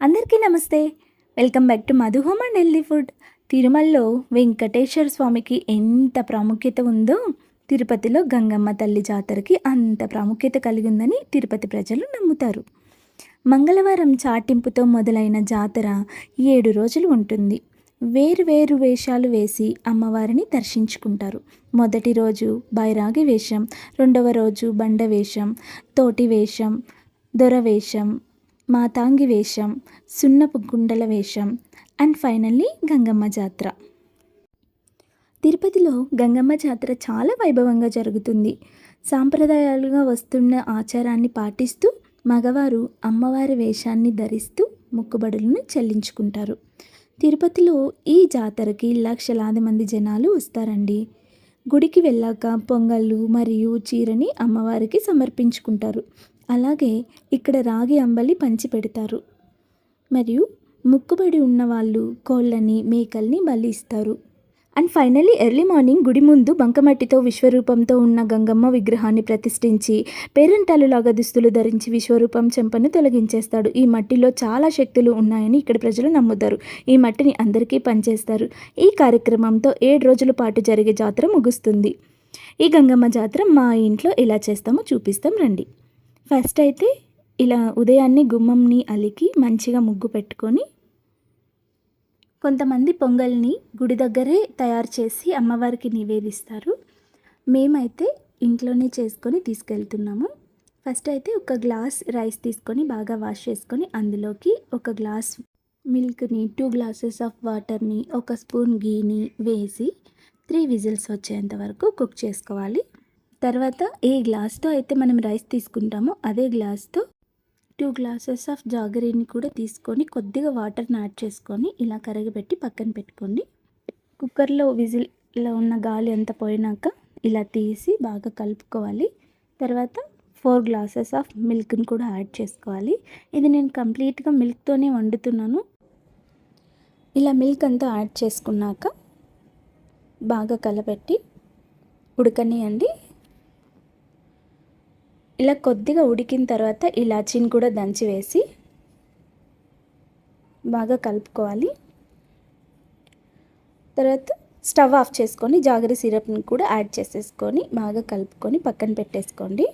అందరికీ నమస్తే. Welcome back to Madhu home and healthy food. తిరుమలలో వెంకటేశ్వర స్వామికి ఎంత ప్రాముఖ్యత ఉందో తిరుపతిలో గంగమ్మ తల్లి జాతరకి అంత ప్రాముఖ్యత కలిగి ఉందని తిరుపతి ప్రజలు నమ్ముతారు. మంగళవారం చాటింపుతో మొదలైన జాతర ఏడు రోజులు ఉంటుంది. వేరు వేరు వేషాలు వేసి అమ్మవారిని దర్శించుకుంటారు. మొదటి రోజు బైరాగి వేషం రెండవ రోజు బండ వేషం తోటి వేషం దొర వేషం మాతాంగి వేషం సున్నపు గుండల వేషం అండ్ ఫైనల్లీ గంగమ్మ జాతర. తిరుపతిలో గంగమ్మ జాతర చాలా వైభవంగా జరుగుతుంది. సాంప్రదాయాలుగా వస్తున్న ఆచారాన్ని పాటిస్తూ మగవారు అమ్మవారి వేషాన్ని ధరిస్తూ మొక్కుబడులను చెల్లించుకుంటారు. తిరుపతిలో ఈ జాతరకి లక్షలాది మంది జనాలు వస్తారండి. గుడికి వెళ్ళాక పొంగళ్ళు మరియు చీరని అమ్మవారికి సమర్పించుకుంటారు. అలాగే ఇక్కడ రాగి అంబలి పంచి పెడతారు మరియు ముక్కుబడి ఉన్నవాళ్ళు కోళ్ళని మేకల్ని బలి ఇస్తారు అండ్ ఫైనలీ ఎర్లీ మార్నింగ్ గుడి ముందు బంకమట్టితో విశ్వరూపంతో ఉన్న గంగమ్మ విగ్రహాన్ని ప్రతిష్ఠించి పేరెంటాలులాగా దుస్తులు ధరించి విశ్వరూపం చెంపను తొలగించేస్తాడు. ఈ మట్టిలో చాలా శక్తులు ఉన్నాయని ఇక్కడ ప్రజలు నమ్ముతారు. ఈ మట్టిని అందరికీ పనిచేస్తారు ఈ కార్యక్రమంతో ఏడు రోజుల పాటు జరిగే జాతర ముగుస్తుంది. ఈ గంగమ్మ జాతర మా ఇంట్లో ఎలా చేస్తామో చూపిస్తాం. రండి. ఫస్ట్ అయితే ఇలా ఉదయాన్నే గుమ్మంని అలికి మంచిగా ముగ్గు పెట్టుకొని కొంతమంది పొంగల్ని గుడి దగ్గరే తయారు చేసి అమ్మవారికి నివేదిస్తారు. మేమైతే ఇంట్లోనే చేసుకొని తీసుకెళ్తున్నాము. ఫస్ట్ అయితే ఒక గ్లాస్ రైస్ తీసుకొని బాగా వాష్ చేసుకొని అందులోకి ఒక గ్లాస్ మిల్క్ని టూ గ్లాసెస్ ఆఫ్ వాటర్ని ఒక స్పూన్ గీని వేసి త్రీ విజిల్స్ వచ్చేంత వరకు కుక్ చేసుకోవాలి. తర్వాత ఏ గ్లాస్తో అయితే మనం రైస్ తీసుకుంటామో అదే గ్లాస్తో టూ గ్లాసెస్ ఆఫ్ జాగరీని కూడా తీసుకొని కొద్దిగా వాటర్ని యాడ్ చేసుకొని ఇలా కరగబెట్టి పక్కన పెట్టుకోండి. కుక్కర్లో విజిల్లో ఉన్న గాలి అంతా పోయినాక ఇలా తీసి బాగా కలుపుకోవాలి. తర్వాత ఫోర్ గ్లాసెస్ ఆఫ్ మిల్క్ని కూడా యాడ్ చేసుకోవాలి. ఇది నేను కంప్లీట్గా మిల్క్తోనే వండుతున్నాను. ఇలా మిల్క్ అంతా యాడ్ చేసుకున్నాక బాగా కలపెట్టి ఉడకనియండి. ఇలా కొద్దిగా ఉడికిన తర్వాత ఇలాచీని కూడా దంచి వేసి బాగా కలుపుకోవాలి. తర్వాత స్టవ్ ఆఫ్ చేసుకొని జాగరి సిరప్ని కూడా యాడ్ చేసేసుకొని బాగా కలుపుకొని పక్కన పెట్టేసుకోండి.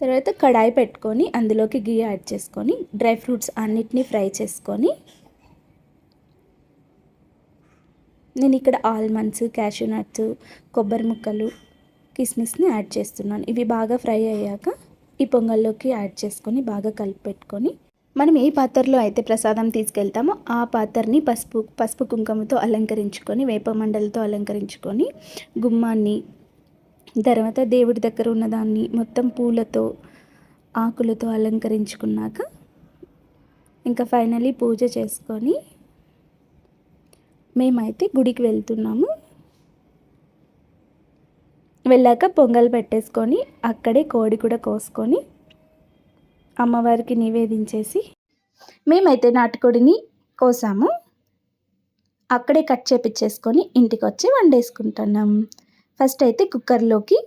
తర్వాత కడాయి పెట్టుకొని అందులోకి గీ యాడ్ చేసుకొని డ్రై ఫ్రూట్స్ అన్నిటినీ ఫ్రై చేసుకొని నేను ఇక్కడ ఆల్మండ్స్ క్యాషూ నట్స్ కొబ్బరి ముక్కలు కిస్మిస్ని యాడ్ చేస్తున్నాను. ఇవి బాగా ఫ్రై అయ్యాక ఈ పొంగల్లోకి యాడ్ చేసుకొని బాగా కలిపి పెట్టుకొని మనం ఏ పాత్రలో అయితే ప్రసాదం తీసుకెళ్తామో ఆ పాత్రని పసుపు పసుపు కుంకుమతో అలంకరించుకొని వేపమండలతో అలంకరించుకొని గుమ్మాన్ని తర్వాత దేవుడి దగ్గర ఉన్నదాన్ని మొత్తం పూలతో ఆకులతో అలంకరించుకున్నాక ఇంకా ఫైనలీ పూజ చేసుకొని మేమైతే గుడికి వెళ్తున్నాము. వెళ్ళాక పొంగల్ పెట్టేసుకొని అక్కడే కోడి కూడా కోసుకొని అమ్మవారికి నివేదించేసి మేమైతే నాటుకోడిని కోసాము. అక్కడే కట్ చేపించేసుకొని ఇంటికి వచ్చి వండేసుకుంటున్నాం. ఫస్ట్ అయితే కుక్కర్లోకి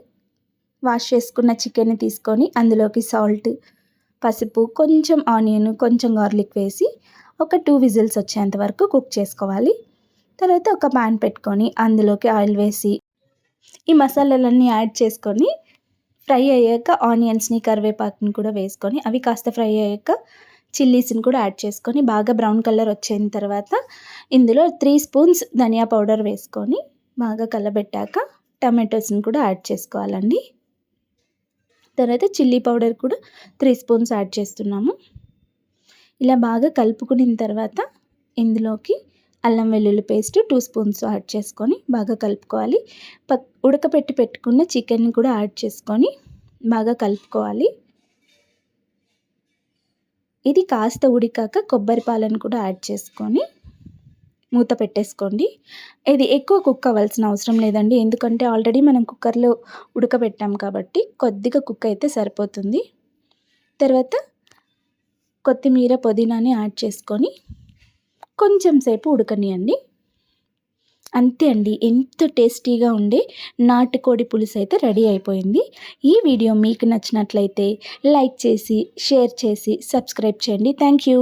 వాష్ చేసుకున్న చికెన్ తీసుకొని అందులోకి సాల్ట్ పసుపు కొంచెం ఆనియన్ కొంచెం గార్లిక్ వేసి ఒక టూ విజిల్స్ వచ్చేంత వరకు కుక్ చేసుకోవాలి. తర్వాత ఒక ప్యాన్ పెట్టుకొని అందులోకి ఆయిల్ వేసి ఈ మసాలాలన్నీ యాడ్ చేసుకొని ఫ్రై అయ్యాక ఆనియన్స్ని కరివేపాకుని కూడా వేసుకొని అవి కాస్త ఫ్రై అయ్యాక చిల్లీస్ని కూడా యాడ్ చేసుకొని బాగా బ్రౌన్ కలర్ వచ్చిన తర్వాత ఇందులో త్రీ స్పూన్స్ ధనియా పౌడర్ వేసుకొని బాగా కలబెట్టాక టమాటోస్ని కూడా యాడ్ చేసుకోవాలండి. తర్వాత చిల్లీ పౌడర్ కూడా త్రీ స్పూన్స్ యాడ్ చేస్తున్నాము. ఇలా బాగా కలుపుకున్న తర్వాత ఇందులోకి అల్లం వెల్లుల్లి పేస్ట్ టూ స్పూన్స్ యాడ్ చేసుకొని బాగా కలుపుకోవాలి. పక్ ఉడకపెట్టి పెట్టుకున్న చికెన్ కూడా యాడ్ చేసుకొని బాగా కలుపుకోవాలి. ఇది కాస్త ఉడికాక కొబ్బరి పాలను కూడా యాడ్ చేసుకొని మూత పెట్టేసుకోండి. ఇది ఎక్కువ కుక్ అవ్వాల్సిన అవసరం లేదండి ఎందుకంటే ఆల్రెడీ మనం కుక్కర్లో ఉడకబెట్టాం కాబట్టి కొద్దిగా కుక్ అయితే సరిపోతుంది. తర్వాత కొత్తిమీర పుదీనాని యాడ్ చేసుకొని కొంచెం సేపు ఉడకనియండి. అంతే అండి. ఎంత టేస్టీగా ఉండే నాటుకోడి పులుసు అయితే రెడీ అయిపోయింది. ఈ వీడియో మీకు నచ్చినట్లయితే లైక్ చేసి షేర్ చేసి సబ్స్క్రైబ్ చేయండి. Thank you